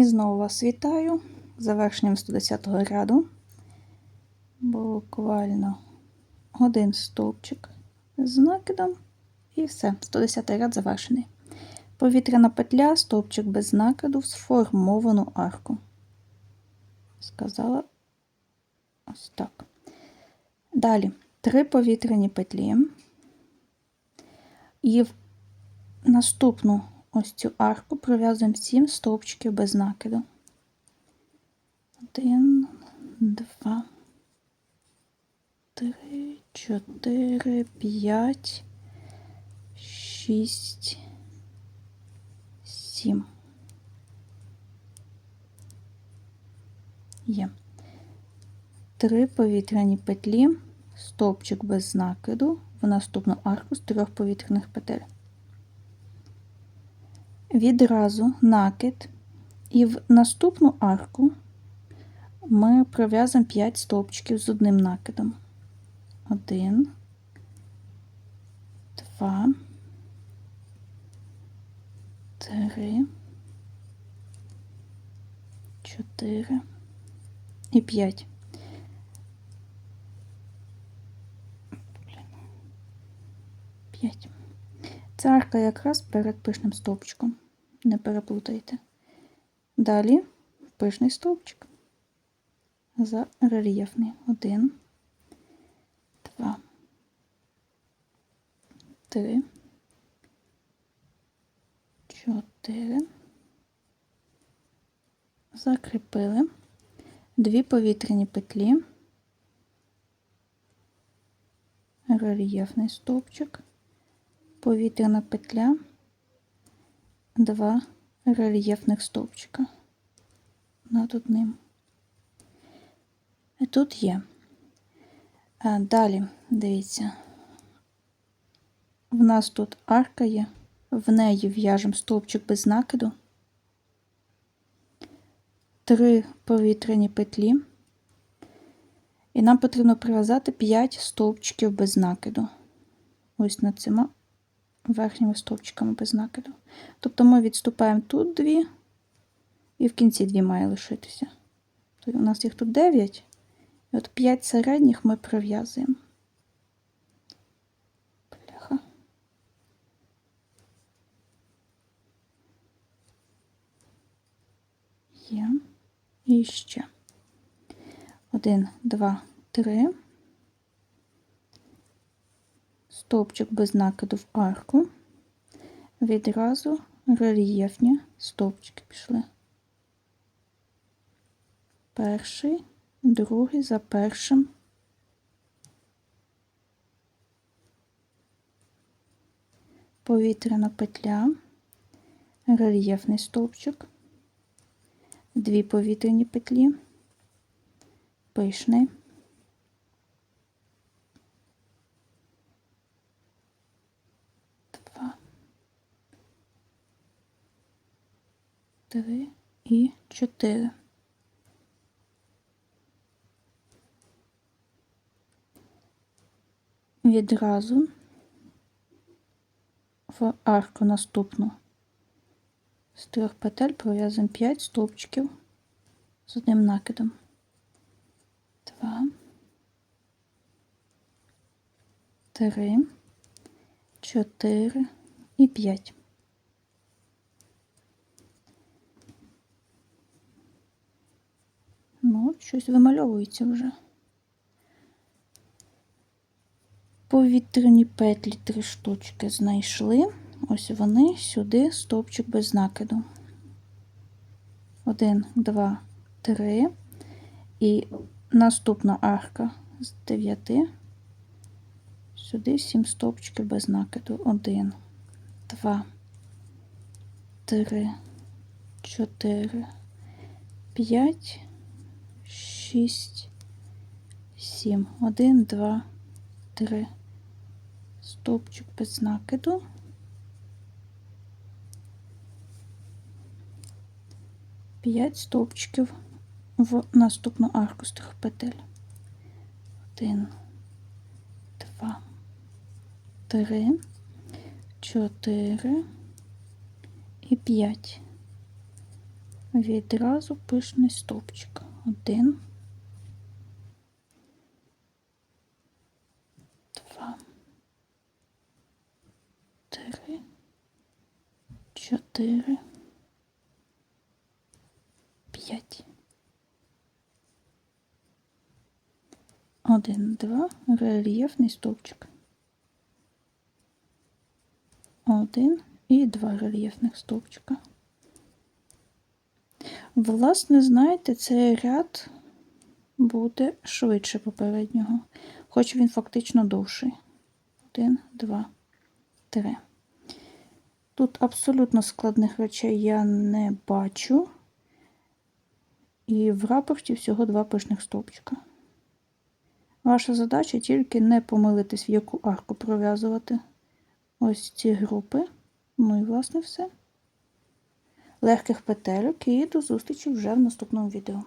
І знову вас вітаю завершенням 110 ряду. Буквально один стовпчик з накидом. І все, 110 ряд завершений. Повітряна петля, стовпчик без накиду сформовану арку. Сказала ось так. Далі три повітряні петлі. І в наступну ось цю арку пров'язуємо 7 стовпчиків без накиду. Один, два, три, чотири, п'ять, шість, сім. Є. Три повітряні петлі, стовпчик без накиду в наступну арку з трьох повітряних петель. Відразу накид, і в наступну арку ми пров'язуємо 5 стовпчиків з одним накидом. Один, два, три, чотири і п'ять. П'ять. Це якраз перед пишним стовпчиком. Не переплутайте. Далі пишний стовпчик. За рельєфний. Один, два, три, чотири. Закріпили дві повітряні петлі, рельєфний стовпчик повітряна петля, два рельєфних стовпчика над одним. І тут є. А Далі, дивіться, в нас тут арка є, в неї в'яжемо стовпчик без накиду, три повітряні петлі, і нам потрібно прив'язати 5 стовпчиків без накиду. Ось над цими верхніми стовпчиками без накиду. Тобто ми відступаємо тут дві, і в кінці дві має лишитися. Тобто у нас їх тут 9, і от 5 середніх ми прив'язуємо. Бляха. Є. І ще. Один, два, три. Стовпчик без накиду в арку, відразу рельєфні стовпчики пішли. Перший, другий за першим. Повітряна петля, рельєфний стовпчик, дві повітряні петлі, пишний. Три і чотири. Відразу в арку наступну з трьох петель пров'язуємо 5 стовпчиків з одним накидом. Два, три, чотири і п'ять. Ну, щось вимальовується вже. Повітряні петлі три штучки знайшли. Ось вони сюди стовпчик без накиду. Один, два, три. І наступна арка з дев'яти. Сюди сім стовпчиків без накиду. Один, два, три, чотири, п'ять шість, сім. Один, два, три. Стовпчик без накиду. П'ять стовпчиків в наступну арку з трьох петель. Один, 3, 4 і п'ять. Відразу пишний стовпчик. 1, 2, 3, 4, 5. Один, два, рельєфний стовпчик. Один і два рельєфних стовпчика. Власне, знаєте, цей ряд буде швидше попереднього, хоч він фактично довший. Один, два, три. Тут абсолютно складних речей я не бачу. І в рапорті всього два пишних стовпчика. Ваша задача тільки не помилитись, в яку арку пров'язувати ось ці групи. Ну і, власне, все. Легких петельок і до зустрічі вже в наступному відео.